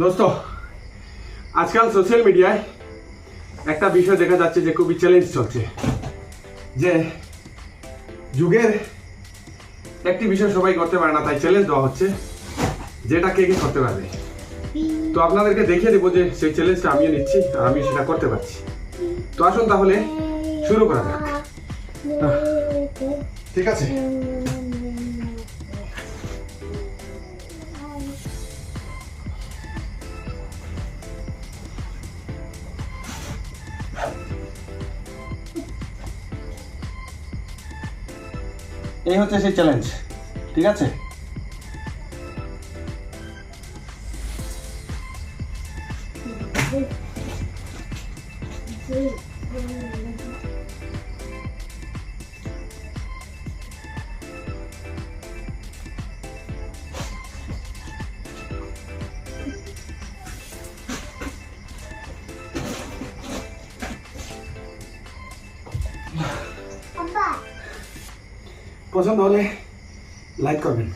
দোস্ত, আজকাল সোশ্যাল মিডিয়ায় একটা বিষয় দেখা যাচ্ছে যে খুবই চ্যালেঞ্জ চলছে। যে যুগের একটি বিষয় সবাই করতে পারে না, তাই চ্যালেঞ্জ দেওয়া হচ্ছে, যেটা কে কে করতে পারবে। তো আপনাদেরকে দেখিয়ে দেবো যে সেই চ্যালেঞ্জটা আমিও নিচ্ছি আর আমি সেটা করতে পারছি। তো আসুন তাহলে শুরু করা যাক। ঠিক আছে। এই হচ্ছে সেই চ্যালেঞ্জ ঠিক আছে? পছন্দ হলে লাইক করবেন।